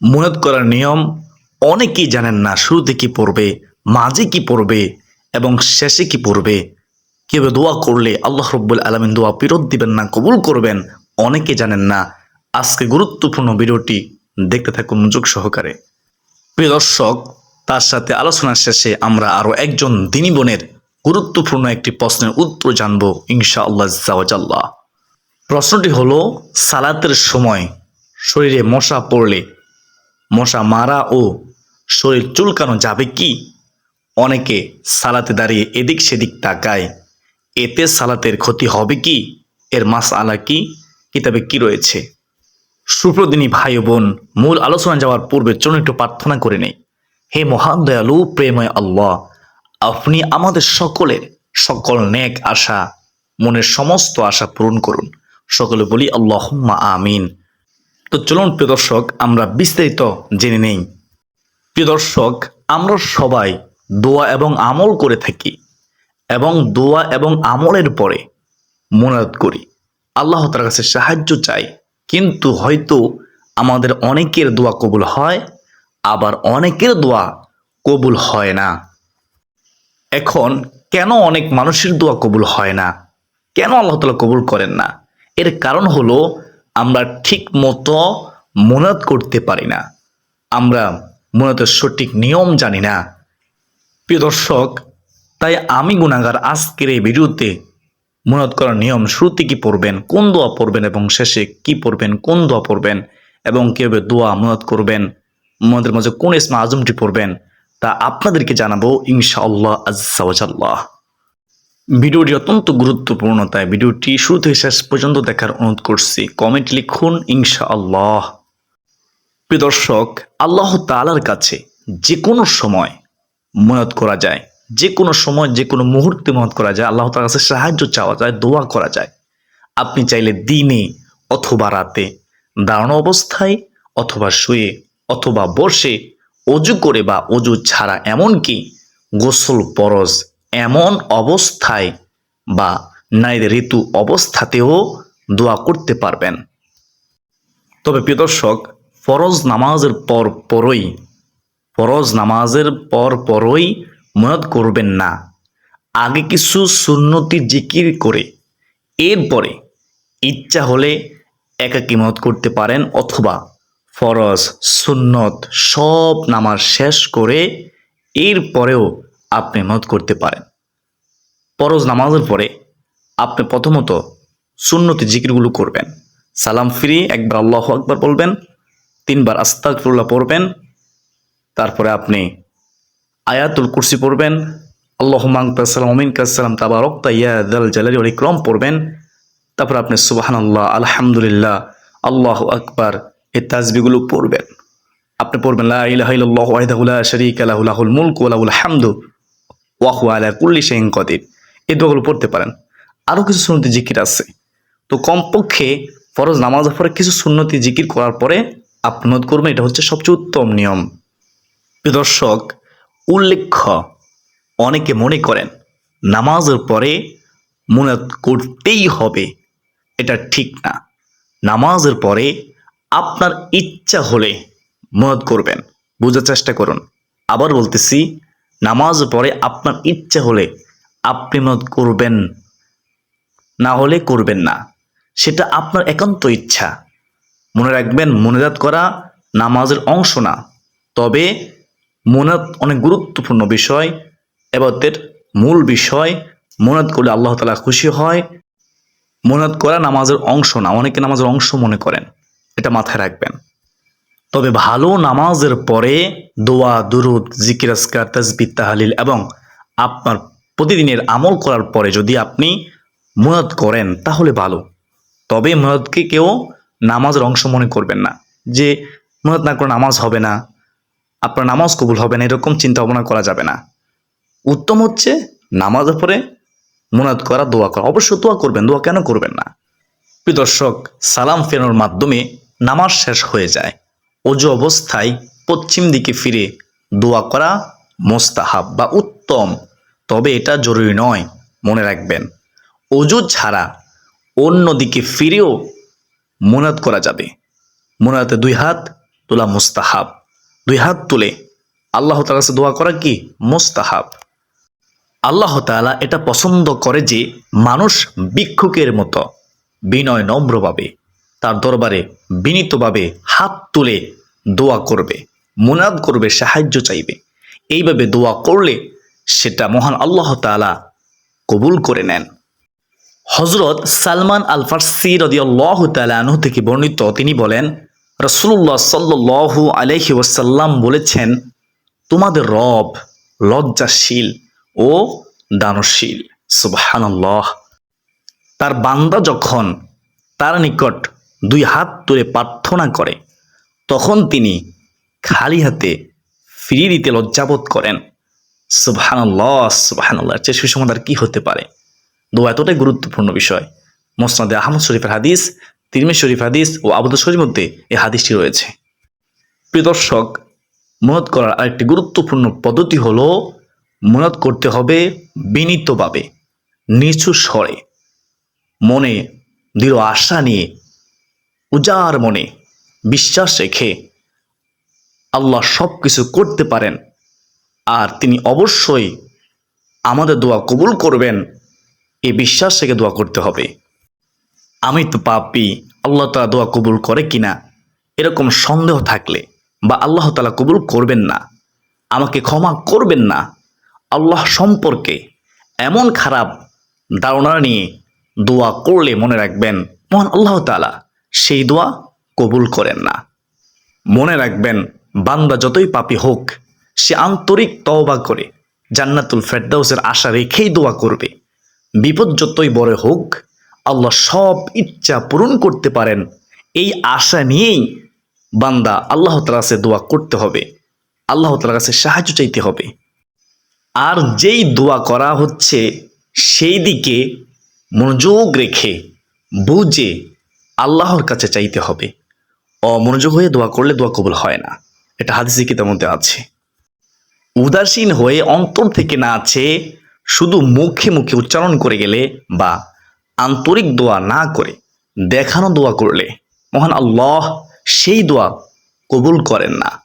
মুনাদ করার নিয়ম অনেকেই জানেন না শুরুতে কি পড়বে, মাঝে কি পড়বে এবং শেষে কি পড়বে। কীভাবে দোয়া করলে আল্লাহ রব্বুল আলমিন দোয়া ফেরত দিবেন না, কবুল করবেন, অনেকে জানেন না। আজকে গুরুত্বপূর্ণ ভিডিওটি দেখতে থাকুন মনোযোগ সহকারে। প্রিয় দর্শক, তার সাথে আলোচনার শেষে আমরা আরও একজন দিনী বোনের গুরুত্বপূর্ণ একটি প্রশ্নের উত্তর জানব ইনশা আল্লাহ জাওয়াজাল্লাহ প্রশ্নটি হলো, সালাতের সময় শরীরে মশা পড়লে মশা মারা ও শরীর চুলকানো যাবে কি? অনেকে সালাতে দাঁড়িয়ে এদিক সেদিক তাকায়। এতে সালাতের ক্ষতি হবে কি? এর মাস আলা কি? কিতাবে কি রয়েছে? সুপ্রদিনী ভাই বোন, মূল আলোচনা যাওয়ার পূর্বে চলুন একটু প্রার্থনা করে নেই। হে মহান দয়ালু প্রেময় আল্লাহ, আপনি আমাদের সকলের সকল নেক আশা, মনের সমস্ত আশা পূরণ করুন। সকলে বলি আল্লাহম্মা আমিন। তো চলুন, প্রিয় দর্শক, আমরা বিস্তারিত জেনে নেই। প্রিয় দর্শক, আমরা সবাই দোয়া এবং আমল করে থাকি এবং দোয়া এবং আমলের পরে মোনাদ করি। আল্লাহ তার কাছে সাহায্য চাই। কিন্তু হয়তো আমাদের অনেকের দোয়া কবুল হয়, আবার অনেকের দোয়া কবুল হয় না। এখন কেন অনেক মানুষের দোয়া কবুল হয় না? কেন আল্লাহ তালা কবুল করেন না? এর কারণ হলো আমরা ঠিক মতো মোনাদ করতে পারি না। আমরা মোনাদের সঠিক নিয়ম জানি না। প্রিয় দর্শক, তাই আমি গুণাগার আজকের এই ভিডিওতে মোনাদ করার নিয়ম শুরুতে কি পড়বেন, কোন দোয়া পড়বেন এবং শেষে কি পড়বেন, কোন দোয়া পড়বেন এবং কীভাবে দোয়া মোনাদ করবেন মোনাদের মাঝে কোন ইসমা আজমটি পড়বেন তা আপনাদেরকে জানাব ইনশাআল্লাহ আজ্লাহ ভিডিওটি অত্যন্ত গুরুত্বপূর্ণ, তাই ভিডিওটি শুরু থেকে শেষ পর্যন্ত দেখার অনুরোধ করছি। কমেন্ট লিখুন, ইনশাআল্লাহ। প্রিয় দর্শক, আল্লাহ তালার কাছে যে কোনো সময় মনত করা যায়। যে কোনো সময় যে কোনো মুহূর্তে মত করা যায়। আল্লাহ তালার কাছে সাহায্য চাওয়া যায়, দোয়া করা যায়। আপনি চাইলে দিনে অথবা রাতে দাঁড়ানো অবস্থায় অথবা শুয়ে অথবা বসে অজু করে বা অজু ছাড়া এমনকি গোসল পরজ এমন অবস্থায় বা নারীদের ঋতু অবস্থাতেও দোয়া করতে পারবেন। তবে প্রিয় দর্শক, ফরজ নামাজের পর পরই, ফরজ নামাজের পর পরই মনত করবেন না। আগে কিছু সুন্নতি জিকির করে, এরপরে ইচ্ছা হলে একাকি মত করতে পারেন অথবা ফরজ, সুন্নত সব নামাজ শেষ করে এরপরেও আপনি মত করতে পারেন। ফরজ নামাজের পরে আপনি প্রথমত সুন্নতি জিকিরগুলো করবেন। সালাম ফিরিয়ে একবার আল্লাহ আকবার বলবেন, তিনবার আস্তাকফিরুল্লাহ পড়বেন, তারপরে আপনি আয়াতুল কুরসি পড়বেন আল্লাহ মাংতাসালাম অমিন কাসালাম তাবারক তাইয়া দাল জালালি ওর ইকরম পড়বেন, তারপর আপনি সুবাহান আল্লাহ আলহামদুলিল্লাহ, আল্লাহ আকবার এই তাজবিগুলো পড়বেন। আপনি পড়বেন, লা ইলাহা ইল্লাল্লাহু ওয়াহদাহু লা শারীকা লাহু, লাহুল মুলকু ওয়া লাহুল হামদু। ওয়া হুয়া আলা কুল্লি শাইইন কাদির। এই দোয়াগুলো পড়তে পারেন। আরও কিছু সুন্নতি জিকির আছে। তো কমপক্ষে ফরজ নামাজের পরে কিছু সুন্নতি জিকির করার পরে আপনোদ করবেন, এটা হচ্ছে সবচেয়ে উত্তম নিয়ম। দর্শক, উল্লেখ্য, অনেকে মনে করেন নামাজের পরে মুনাদ করতেই হবে, এটা ঠিক না। নামাজের পরে আপনার ইচ্ছা হলে মুনাদ করবেন, বোঝার চেষ্টা করুন। আবার বলতেছি নামাজ পরে আপনার ইচ্ছা হলে আপনি মত করবেন, না হলে করবেন না। সেটা আপনার একান্ত ইচ্ছা। মনে রাখবেন, মনেজাত করা নামাজের অংশ না। তবে মোনাত অনেক গুরুত্বপূর্ণ বিষয় এবাদের মূল বিষয়। মোনাত করলে আল্লাহ তালা খুশি হয়। মোনাত করা নামাজের অংশ না। অনেকে নামাজের অংশ মনে করেন। এটা মাথায় রাখবেন। তবে ভালো নামাজের পরে দোয়া, দুরুদ, জিকির আসকার তাজবিদ তাহালিল এবং আপনার প্রতিদিনের আমল করার পরে যদি আপনি মুনাদ করেন, তাহলে ভালো। তবে মুনাদকে কেউ নামাজের অংশ মনে করবেন না। যে মুনাদ না করে নামাজ হবে না, আপনার নামাজ কবুল হবে না, এরকম চিন্তা ভাবনা করা যাবে না। উত্তম হচ্ছে নামাজের পরে মুনাদ করা, দোয়া করা। অবশ্য দোয়া করবেন, দোয়া কেন করবেন না? প্রিয় দর্শক, সালাম ফেরানোর মাধ্যমে নামাজ শেষ হয়ে যায়। অজু অবস্থায় পশ্চিম দিকে ফিরে দোয়া করা মোস্তাহাব বা উত্তম। তবে এটা জরুরি নয়, মনে রাখবেন। অজু ছাড়া অন্য দিকে ফিরেও মোনাদ করা যাবে। মোনাতে দুই হাত তোলা মুস্তাহাব। দুই হাত তুলে আল্লাহ কাছে দোয়া করা কি? মুস্তাহাব। আল্লাহ তাআলা এটা পছন্দ করে যে মানুষ ভিক্ষুকের মতো বিনয় নম্রভাবে তার দরবারে বিনীতভাবে হাত তুলে দোয়া করবে, মুনাদ করবে, সাহায্য চাইবে। এইভাবে দোয়া করলে সেটা মহান আল্লাহ তাআলা কবুল করে নেন। হজরত সালমান আল ফার্সি রদিয়াল্লাহু তাআলাহু থেকে বর্ণিত তিনি বলেন রসুল্লাহ সাল্লু আলহি ওয়াসাল্লাম বলেছেন, তোমাদের রব লজ্জাশীল ও দানশীল। সুবহানাল্লাহ। তার বান্দা যখন তার নিকট দুই হাত তুলে প্রার্থনা করে তখন তিনি খালি হাতে ফিরিয়ে দিতে লজ্জাবোধ করেন। সুবহানাল্লাহ সুবহানাল্লাহ। চেয়ে সুসমাদার কি হতে পারে? দোয়া এতটাই গুরুত্বপূর্ণ বিষয়। মোসনাদে আহমদ শরীফের হাদিস তিরমি শরীফ হাদিস ও আবুদ শরীফের মধ্যে এই হাদিসটি রয়েছে। প্রিয় দর্শক মনত করার আরেকটি গুরুত্বপূর্ণ পদ্ধতি হলো মনত করতে হবে বিনীতভাবে, নিচু স্বরে। মনে দৃঢ় আশা নিয়ে উজার মনে বিশ্বাস রেখে আল্লাহ সব কিছু করতে পারেন আর তিনি অবশ্যই আমাদের দোয়া কবুল করবেন, এই বিশ্বাস থেকে দোয়া করতে হবে। আমি তো পাপি, আল্লাহ তালা দোয়া কবুল করে কিনা? এরকম সন্দেহ থাকলে বা আল্লাহ তালা কবুল করবেন না, আমাকে ক্ষমা করবেন না, আল্লাহ সম্পর্কে এমন খারাপ ধারণা নিয়ে দোয়া করলে মনে রাখবেন, মহান আল্লাহ তালা সেই দোয়া কবুল করেন না। মনে রাখবেন, বান্দা যতই পাপি হোক, সে আন্তরিক তওবা করে, জান্নাতুল ফেরদাউসের আশা রেখেই দোয়া করবে। বিপদ যতই বড় হোক, আল্লাহ সব ইচ্ছা পূরণ করতে পারেন। এই আশা নিয়েই বান্দা আল্লাহ কাছে দোয়া করতে হবে। আল্লাহ তালার কাছে সাহায্য চাইতে হবে। আর যেই দোয়া করা হচ্ছে, সেই দিকে মনোযোগ রেখে বুঝে আল্লাহর কাছে চাইতে হবে। অমনোযোগ হয়ে দোয়া করলে দোয়া কবুল হয় না। এটা হাদিসি কিতার মধ্যে আছে। উদাসীন হয়ে অন্তর থেকে না আছে শুধু মুখে মুখে উচ্চারণ করে গেলে বা আন্তরিক দোয়া না করে দেখানো দোয়া করলে মহান আল্লাহ সেই দোয়া কবুল করেন না।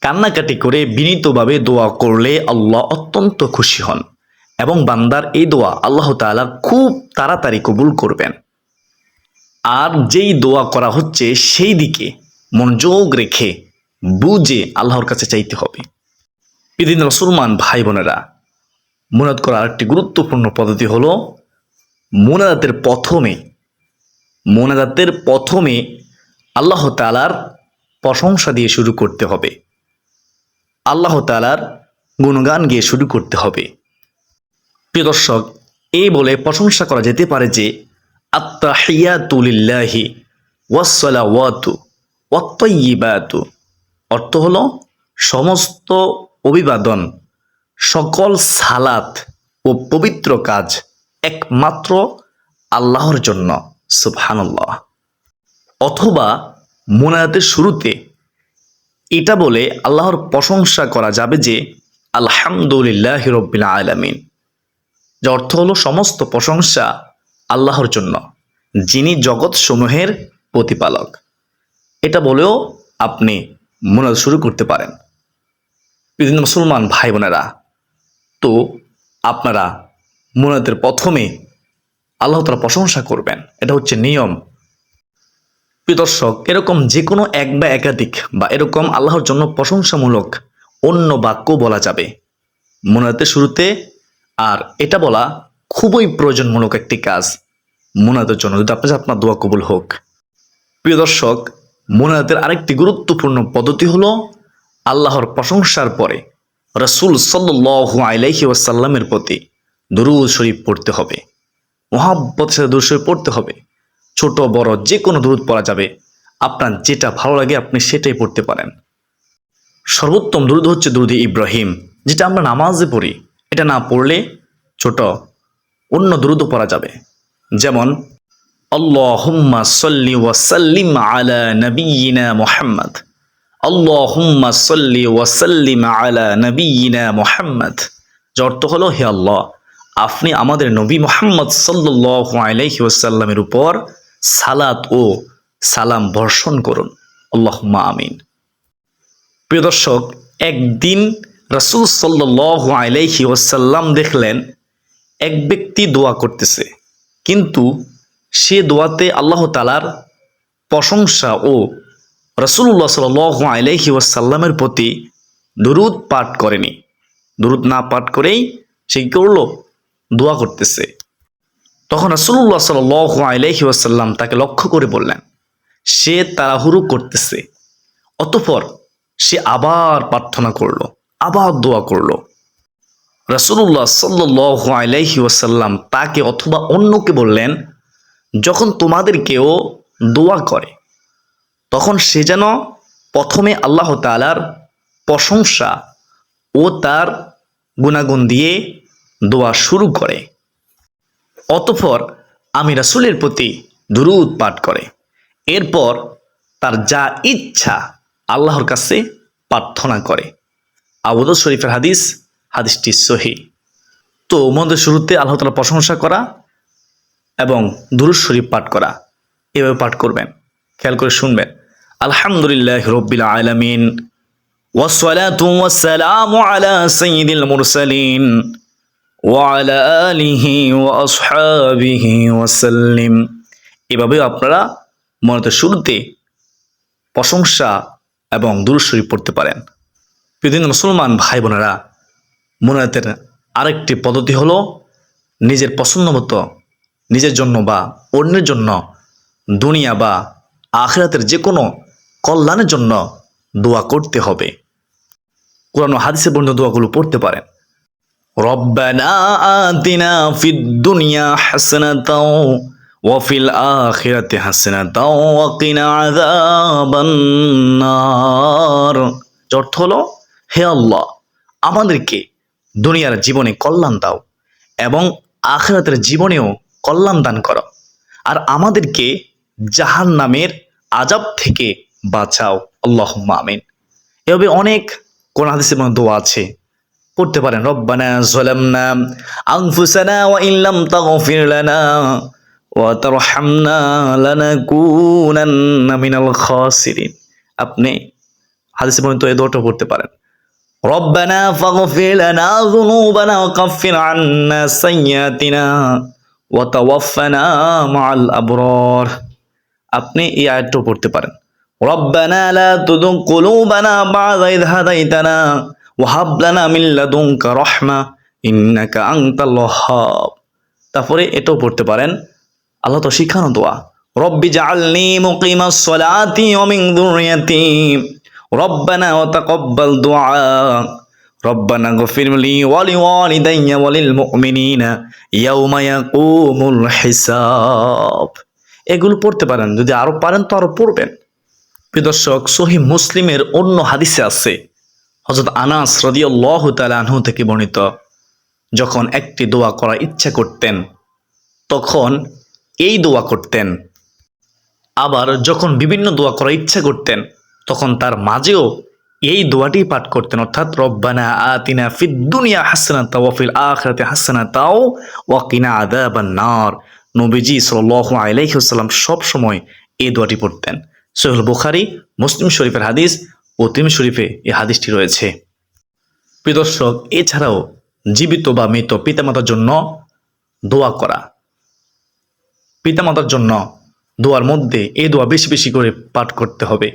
কান্নাকাটি করে বিনীতভাবে দোয়া করলে আল্লাহ অত্যন্ত খুশি হন এবং বান্দার এই দোয়া আল্লাহ তাআলা খুব তাড়াতাড়ি কবুল করবেন। আর যেই দোয়া করা হচ্ছে সেই দিকে মনোযোগ রেখে বুঝে আল্লাহর কাছে চাইতে হবে। এদিন মুসলমান ভাই বোনেরা মোনাদ করার একটি গুরুত্বপূর্ণ পদ্ধতি হলো মোনাদাতের প্রথমে মোনাদাতের প্রথমে আল্লাহ তালার প্রশংসা দিয়ে শুরু করতে হবে। আল্লাহ তালার গুণগান গিয়ে শুরু করতে হবে। প্রিয় দর্শক, এই বলে প্রশংসা করা যেতে পারে যে আত্মাহিয়াতুলিল্লাহি ওয়াসসালাওয়াতু ওয়াত্তাইয়িবাতু। অর্থ হলো সমস্ত অভিবাদন, সকল সালাত ও পবিত্র কাজ একমাত্র আল্লাহর জন্য, সুবহানাল্লাহ। অথবা মোনায়াতের শুরুতে এটা বলে আল্লাহর প্রশংসা করা যাবে যে, আলহামদুলিল্লাহ রব্বিল আলামিন। যে অর্থ হলো সমস্ত প্রশংসা আল্লাহর জন্য, যিনি জগৎ সমূহের প্রতিপালক। এটা বলেও আপনি মোনাদ শুরু করতে পারেন। বিভিন্ন মুসলমান ভাই বোনেরা তো আপনারা মোনাদের প্রথমে আল্লাহ তালা প্রশংসা করবেন। এটা হচ্ছে নিয়ম। দর্শক, এরকম যে কোনো এক বা একাধিক বা এরকম আল্লাহর জন্য প্রশংসামূলক অন্য বাক্য বলা যাবে। মোনাদের শুরুতে আর এটা বলা খুবই প্রয়োজনমূলক একটি কাজ মোনাদের জন্য। যদি আপনার আপনার দোয়া কবুল হোক। প্রিয় দর্শক মোনাদের আরেকটি গুরুত্বপূর্ণ পদ্ধতি হলো আল্লাহর প্রশংসার পরে রসুল সাল্লু আলাইহি ওয়াসাল্লামের প্রতি দুরুদ শরীফ পড়তে হবে। মহাব্বতের সাথে শরীফ পড়তে হবে। ছোট, বড় যে কোনো দুরুদ পড়া যাবে। আপনার যেটা ভালো লাগে, আপনি সেটাই পড়তে পারেন। সর্বোত্তম দুরুদ হচ্ছে দুরুদ ইব্রাহিম যেটা আমরা নামাজে পড়ি। এটা না পড়লে ছোট অন্য দ্রুত পড়া যাবে। যেমন, আল্লাহুম্মা সাল্লি মুহাম্মদ। আল্লাহুম্মা সাল্লি নবিয়িনা মুহাম্মদ। অর্থ হলো, হে আল্লাহ, আপনি আমাদের নবী মোহাম্মদ ওয়াসাল্লামের উপর সালাত ও সালাম বর্ষণ করুন। আল্লাহ আমিন। প্রিয় দর্শক, একদিন রাসুল সাল্লাহ আলাইহি ওয়াসাল্লাম দেখলেন এক ব্যক্তি দোয়া করতেছে। কিন্তু সে দোয়াতে আল্লাহ তালার প্রশংসা ও রসুল্লাহ সাল আলাইহি ওয়াসাল্লামের প্রতি দুরুদ পাঠ করেনি। দুরুদ না পাঠ করেই সে কী করল? দোয়া করতেছে। তখন রসুল্লাহ সাল আলাইহি ওয়াসাল্লাম তাকে লক্ষ্য করে বললেন, সে তাড়াহুড়ো করতেছে। অতঃপর সে আবার প্রার্থনা করল, আবার দোয়া করল। রসুল্লাহ সাল্লাহ আলাইহি তাকে অথবা অন্যকে বললেন, যখন তোমাদের কেউ দোয়া করে, তখন সে যেন প্রথমে আল্লাহ তালার প্রশংসা ও তার গুণাগুণ দিয়ে দোয়া শুরু করে। অতঃপর আমি রাসুলের প্রতি দুরুদ পাঠ করে। এরপর তার যা ইচ্ছা আল্লাহর কাছে প্রার্থনা করে। আবুদ শরীফের হাদিস হাদিসটি সহি তো মন্দের শুরুতে আল্লাহ তালা প্রশংসা করা এবং দুরুদ শরীফ পাঠ করা এভাবে পাঠ করবেন খেয়াল করে শুনবেন আলহামদুলিল্লাহ রব্বিল আলমিন والصلاة والسلام على سيد المرسلين وعلى آله وأصحابه وسلم এভাবে আপনারা মনত শুরুতে প্রশংসা এবং দুরুদ শরীফ পড়তে পারেন বিভিন্ন মুসলমান ভাই বোনেরা মোনায়াতের আরেকটি পদ্ধতি হলো নিজের পছন্দ মতো নিজের জন্য বা অন্যের জন্য দুনিয়া বা আখেরাতের যে কোনো কল্যাণের জন্য দোয়া করতে হবে। কোরআন হাদিসে বর্ণিত দোয়াগুলো পড়তে পারেন। রব্বানা আতিনা ফিদ দুনিয়া হাসানাতাও আখিরাতি হাসানাতাও ওয়া কিনা আযাবান নার অর্থ হলো, হে আল্লাহ, আমাদেরকে দুনিয়ার জীবনে কল্যাণ দাও এবং আখরাতের জীবনেও কল্যাণ দান করো। আর আমাদেরকে জাহান নামের আজাব থেকে বাঁচাও। আল্লাহ আমিন। এভাবে অনেক কোন হাদিসের মধ্যে দোয়া আছে। পড়তে পারেন। রব্বানা যালামনা আনফুসানা ওয়া ইল্লাম তাগফির ওয়া তারহামনা লানাকুনান্না মিনাল খাসিরিন। আপনি হাদিসের মধ্যে এই দোয়াটা পড়তে পারেন। ربنا فاغفر لنا ذنوبنا وكفر عنا سيئاتنا وتوفنا مع الأبرار আপনি এই আয়াতটাও পড়তে পারেন ربنا لا تزغ قلوبنا بعد إذ هديتنا وهب لنا من لدنك رحمة إنك أنت الوهاب তারপরে এটাও পড়তে পারেন আল্লাহ তো শিখানো দোয়া রব্বি জাআলনি মুকিমাস সালাতি ওয়া মিন যুররিয়াতি রব্বানা ওয়া তাকাব্বাল দুআ। ওয়া লিওয়ালিদাইয়া ওয়া লিল মুমিনিনা ইয়াউমা ইয়াকুমুল হিসাব। এগুলো পড়তে পারেন, যদি আরও পারেন তো আরও পড়বেন। প্রিয় দর্শক, সহি মুসলিমের অন্য হাদিসে আছে হজরত আনাস রদিয়াল্লাহু তাআলা আনহু থেকে বর্ণিত। যখন একটি দোয়া করার ইচ্ছা করতেন, তখন এই দোয়া করতেন। আবার যখন বিভিন্ন দোয়া করার ইচ্ছা করতেন তখন তার মাঝেও এই দোয়াটি পাঠ করতেন, অর্থাৎ রব্বানা আতিনা ফিদ দুনিয়া হাসানাতা ওয়া ফিল আখিরাতি হাসানাতাও ওয়া কিনা আযাবান নার। নবীজি ওয়াসাল্লাম সব সময় এই দোয়াটি পড়তেন। সহিহ বুখারী, মুসলিম শরীফের হাদিস ও তিম শরীফে এই হাদিসটি রয়েছে। প্রিয় দর্শক, এছাড়াও জীবিত বা মৃত পিতামাতার জন্য দোয়া করা। পিতামাতার জন্য দোয়ার মধ্যে এই দোয়া বেশি বেশি করে পাঠ করতে হবে।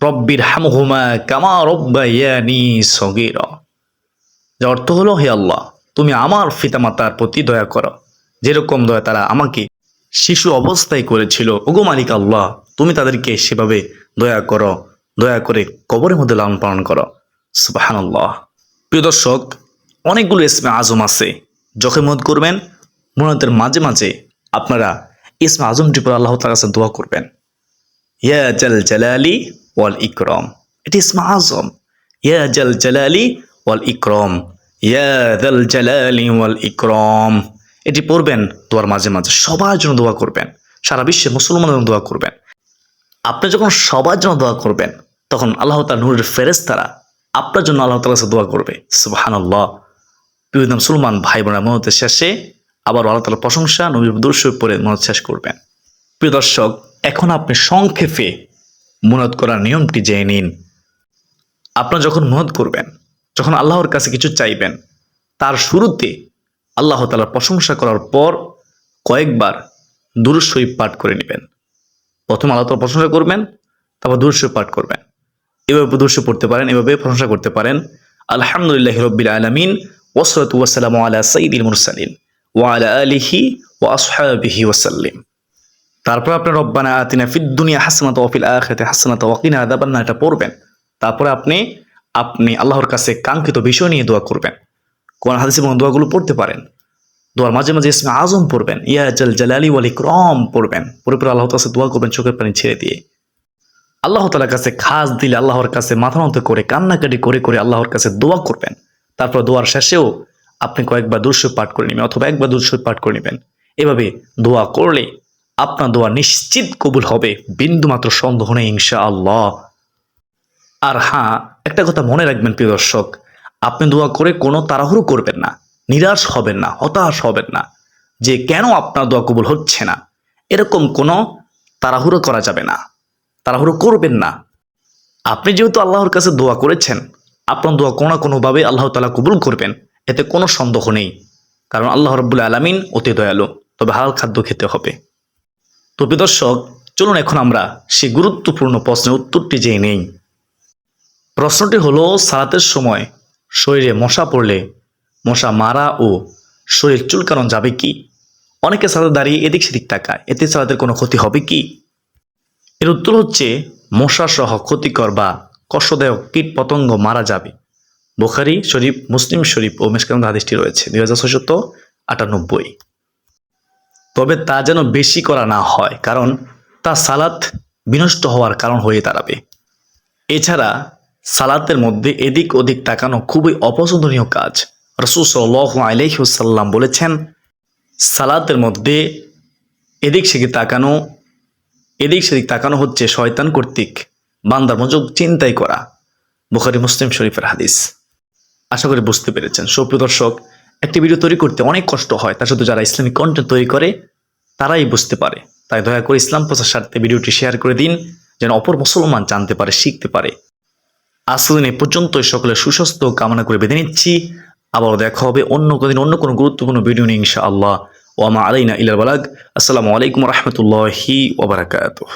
রব্বির হামহুমা কামা রব্বায়ানি সগীর। যার অর্থ হলো, হে আল্লাহ, তুমি আমার পিতামাতার প্রতি দয়া করো। যেরকম দয়া তারা আমাকে শিশু অবস্থায় করেছিল, ওগো মালিক আল্লাহ, তুমি তাদেরকে সেভাবে দয়া করো, দয়া করে কবরের মধ্যে লালন পালন করো। সুবাহান আল্লাহ প্রিয় দর্শক, অনেকগুলো ইসমে আজম আছে। যখন মত করবেন মনতের মাঝে মাঝে আপনারা ইসমে আজমটি পর আল্লাহ তার কাছে দোয়া করবেন। ইয়া জাল জালালি ওয়াল ইকরম এটি ইসমে আজম ইয়া জাল জালালি ওয়াল ইকরম ইয়া জাল জালালি ওয়াল ইকরম এটি পড়বেন দোয়ার মাঝে মাঝে। সবার জন্য দোয়া করবেন। সারা বিশ্বে মুসলমানের জন্য দোয়া করবেন। আপনি যখন সবার জন্য দোয়া করবেন, তখন আল্লাহ তার নূরের ফেরেস তারা আপনার জন্য আল্লাহ তালা দোয়া করবে। সুবাহান আল্লাহ বিভিন্ন মুসলমান ভাই বোনের মনতের শেষে আবার আল্লাহ তালার প্রশংসা, নবীর দর্শক পরে মনত শেষ করবেন। প্রিয় দর্শক, এখন আপনি সংক্ষেপে মুনাদ করার নিয়মটি জেনে নিন। আপনারা যখন মুনাদ করবেন, যখন আল্লাহর কাছে কিছু চাইবেন, তার শুরুতে আল্লাহ তালার প্রশংসা করার পর কয়েকবার দুরুদ পাঠ করে নেবেন। প্রথম আল্লাহ তালা প্রশংসা করবেন, তারপর দুরুদ পাঠ করবেন। এভাবে শরীফ পড়তে পারেন, এভাবে প্রশংসা করতে পারেন। আলহামদুলিল্লাহ রব্বিল আলমিন ওসরত ওয়াসালাম আলা সঈদুল মুরসালিন ওয়ালা আলিহি ওয়া আসহাবিহি ওয়াসাল্লিম তারপর আপনার রব্বানা আতিনা ফিদ দুনিয়া হাসনাত ওয়াফিল আখিরাতি হাসনাত ওয়াকিনা আযাবান্নার এটা পড়বেন। তারপরে আপনি আপনি আল্লাহর কাছে কাঙ্ক্ষিত বিষয় নিয়ে দোয়া করবেন। কোন হাদিস এবং দোয়াগুলো পড়তে পারেন। দোয়ার মাঝে মাঝে ইসমে আজম পড়বেন। ইয়া জাল জালালি ওয়াল ইকরাম পড়বেন। পরে পরে আল্লাহর কাছে দোয়া করবেন চোখের পানি ছেড়ে দিয়ে। আল্লাহ তালার কাছে খাস দিলে আল্লাহর কাছে মাথা নত করে, কান্নাকাটি করে করে আল্লাহর কাছে দোয়া করবেন। তারপর দোয়ার শেষেও আপনি কয়েকবার দুঃস্ব পাঠ করে নেবেন অথবা একবার দুঃস্ব পাঠ করে নেবেন। এভাবে দোয়া করলে আপনার দোয়া নিশ্চিত কবুল হবে। বিন্দু মাত্র সন্দেহ নেই ইনশা আল্লাহ আর হ্যাঁ একটা কথা মনে রাখবেন, প্রিয় দর্শক, আপনি দোয়া করে কোনো তাড়াহুড়ো করবেন না, নিরাশ হবেন না, হতাশ হবেন না, যে কেন আপনার দোয়া কবুল হচ্ছে না? এরকম কোনো তাড়াহুড়ো করা যাবে না, তাড়াহুড়ো করবেন না। আপনি যেহেতু আল্লাহর কাছে দোয়া করেছেন, আপনার দোয়া কোনো না কোনোভাবে আল্লাহ তালা কবুল করবেন, এতে কোনো সন্দেহ নেই, কারণ আল্লাহ রব্বুল আলমিন অতি দয়ালু, তবে হালাল খাদ্য খেতে হবে। তো দর্শক, চলুন এখন আমরা সেই গুরুত্বপূর্ণ প্রশ্নের উত্তরটি জেনে নেই। প্রশ্নটি হলো, সালাতের সময় শরীরে মশা পড়লে মশা মারা ও শরীর চুলকানো যাবে কি? অনেকে সালাতে দাঁড়িয়ে এদিক সেদিক তাকায়, এতে সালাতের কোনো ক্ষতি হবে কি? এর উত্তর হচ্ছে মশা সহ ক্ষতিকর বা কষ্টদায়ক কীট পতঙ্গ মারা যাবে। বোখারি, শরীফ, মুসলিম শরীফ ও মেসকান্ত হাদিসটি রয়েছে, দুই হাজার ছয়শত আটানব্বই। তবে তা যেন বেশি করা না হয়, কারণ তা সালাত বিনষ্ট হওয়ার কারণ হয়ে দাঁড়াবে। এছাড়া সালাতের মধ্যে এদিক ওদিক তাকানো খুবই অপছন্দনীয় কাজ। রসুল সাল্লাহ আলহিউসাল্লাম বলেছেন, সালাতের মধ্যে এদিক সেদিক তাকানো, এদিক সেদিক তাকানো হচ্ছে শয়তান কর্তৃক বান্দার মজব চিন্তাই করা। বুখারি, মুসলিম শরীফের হাদিস। আশা করি বুঝতে পেরেছেন। সুপ্রিয় দর্শক একটি ভিডিও তৈরি করতে অনেক কষ্ট হয়। তার শুধু যারা ইসলামিক কন্টেন্ট তৈরি করে, তারাই বুঝতে পারে। তাই দয়া করে ইসলাম প্রচার স্বার্থে ভিডিওটি শেয়ার করে দিন, যেন অপর মুসলমান জানতে পারে, শিখতে পারে। আসদিন এ পর্যন্তই। সকলের সুস্বাস্থ্য কামনা করে বেঁধে নিচ্ছি। আবারও দেখা হবে অন্য কোনদিন অন্য কোনো গুরুত্বপূর্ণ ভিডিও নিয়ে ইনশা আল্লাহ ওয়ামা আলাইনা ইলাল বালাগ। আসসালামু আলাইকুম রহমতুল্লাহি ওবরাকাতুহ